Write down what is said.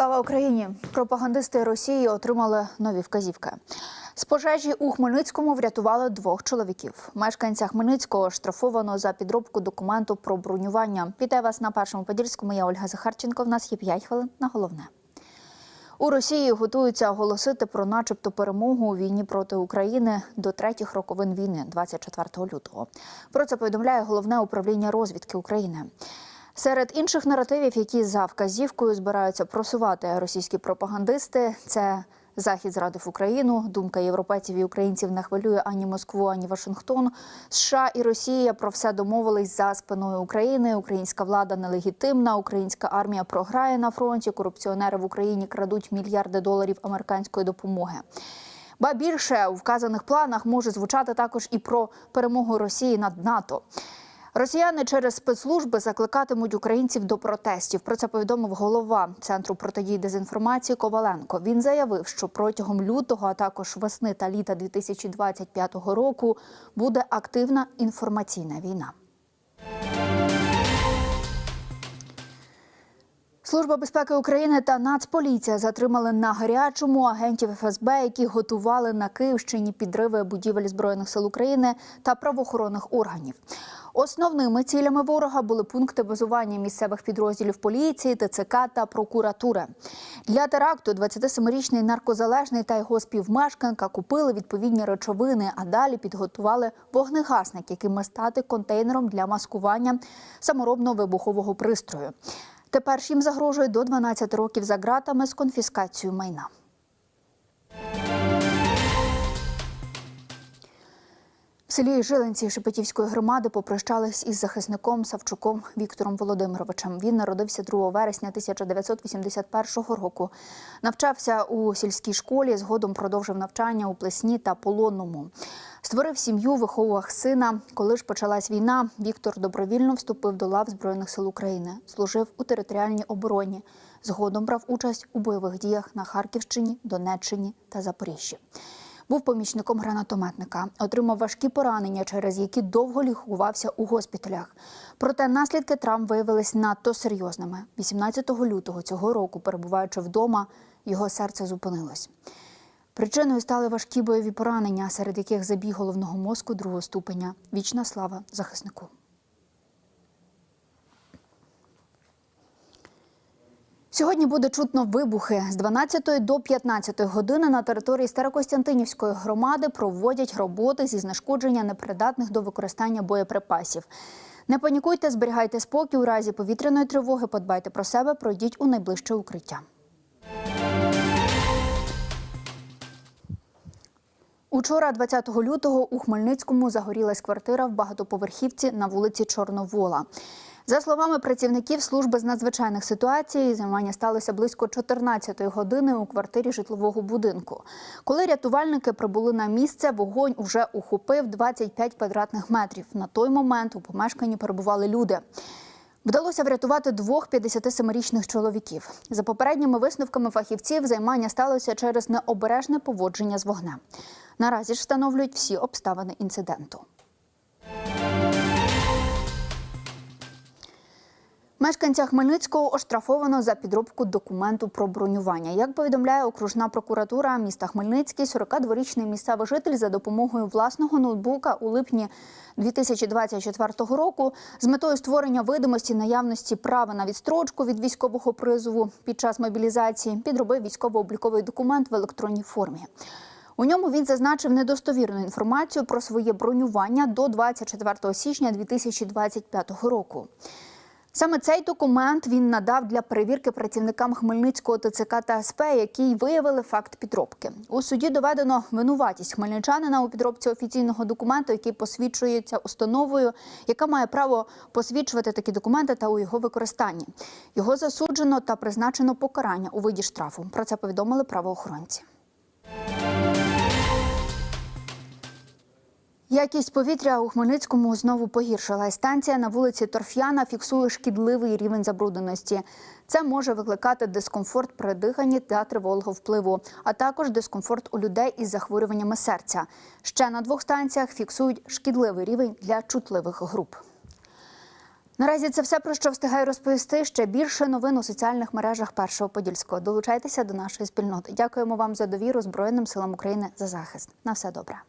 Слава Україні! Пропагандисти Росії отримали нові вказівки. З пожежі у Хмельницькому врятували двох чоловіків. Мешканця Хмельницького штрафовано за підробку документу про бронювання. Вітаю вас на першому подільському. Я Ольга Захарченко. В нас є 5 хвилин на головне. У Росії готуються оголосити про, начебто, перемогу у війні проти України до третіх роковин війни, 24 лютого. Про це повідомляє головне управління розвідки України. Серед інших наративів, які за вказівкою збираються просувати російські пропагандисти, це Захід зрадив Україну. Думка європейців і українців не хвилює ані Москву, ані Вашингтон. США і Росія про все домовились за спиною України. Українська влада нелегітимна. Українська армія програє на фронті. Корупціонери в Україні крадуть мільярди доларів американської допомоги. Ба більше у вказаних планах може звучати також і про перемогу Росії над НАТО. Росіяни через спецслужби закликатимуть українців до протестів. Про це повідомив голова центру протидії дезінформації Коваленко. Він заявив, що протягом лютого, а також весни та літа 2025 року буде активна інформаційна війна. Служба безпеки України та Нацполіція затримали на гарячому агентів ФСБ, які готували на Київщині підриви будівель збройних сил України та правоохоронних органів. Основними цілями ворога були пункти базування місцевих підрозділів поліції, ТЦК та прокуратури. Для теракту 27-річний наркозалежний та його співмешканка купили відповідні речовини, а далі підготували вогнегасник, який має стати контейнером для маскування саморобного вибухового пристрою. Тепер їм загрожує до 12 років за ґратами з конфіскацією майна. В селі Жилинці Шепетівської громади попрощались із захисником Савчуком Віктором Володимировичем. Він народився 2 вересня 1981 року. Навчався у сільській школі, згодом продовжив навчання у Плесні та Полонному. Створив сім'ю, виховував сина. Коли ж почалась війна, Віктор добровільно вступив до лав Збройних сил України, служив у територіальній обороні. Згодом брав участь у бойових діях на Харківщині, Донеччині та Запоріжжі. Був помічником гранатометника, отримав важкі поранення, через які довго лікувався у госпіталях. Проте наслідки травм виявились надто серйозними. 18 лютого цього року, перебуваючи вдома, його серце зупинилось. Причиною стали важкі бойові поранення, серед яких забіг головного мозку другого ступеня. Вічна слава захиснику. Сьогодні буде чутно вибухи. З 12 до 15 години на території Старокостянтинівської громади проводять роботи зі знешкодження непридатних до використання боєприпасів. Не панікуйте, зберігайте спокій у разі повітряної тривоги, подбайте про себе, пройдіть у найближче укриття. Учора, 20 лютого, у Хмельницькому загорілась квартира в багатоповерхівці на вулиці Чорновола. За словами працівників служби з надзвичайних ситуацій, займання сталося близько 14-ї години у квартирі житлового будинку. Коли рятувальники прибули на місце, вогонь уже ухопив 25 квадратних метрів. На той момент у помешканні перебували люди. Вдалося врятувати двох 57-річних чоловіків. За попередніми висновками фахівців, займання сталося через необережне поводження з вогнем. Наразі ж встановлюють всі обставини інциденту. Мешканця Хмельницького оштрафовано за підробку документу про бронювання. Як повідомляє окружна прокуратура міста Хмельницький, 42-річний місцевий житель за допомогою власного ноутбука у липні 2024 року з метою створення видимості наявності права на відстрочку від військового призову під час мобілізації підробив військово-обліковий документ в електронній формі. У ньому він зазначив недостовірну інформацію про своє бронювання до 24 січня 2025 року. Саме цей документ він надав для перевірки працівникам Хмельницького ТЦК та СП, які й виявили факт підробки. У суді доведено винуватість хмельничанина у підробці офіційного документу, який посвідчується установою, яка має право посвідчувати такі документи та у його використанні. Його засуджено та призначено покарання у виді штрафу. Про це повідомили правоохоронці. Якість повітря у Хмельницькому знову погіршилась. Станція на вулиці Торф'яна фіксує шкідливий рівень забрудненості. Це може викликати дискомфорт при диханні та тривалого впливу, а також дискомфорт у людей із захворюваннями серця. Ще на двох станціях фіксують шкідливий рівень для чутливих груп. Наразі це все про що встигаю розповісти. Ще більше новин у соціальних мережах першого подільського. Долучайтеся до нашої спільноти. Дякуємо вам за довіру Збройним силам України за захист. На все добре.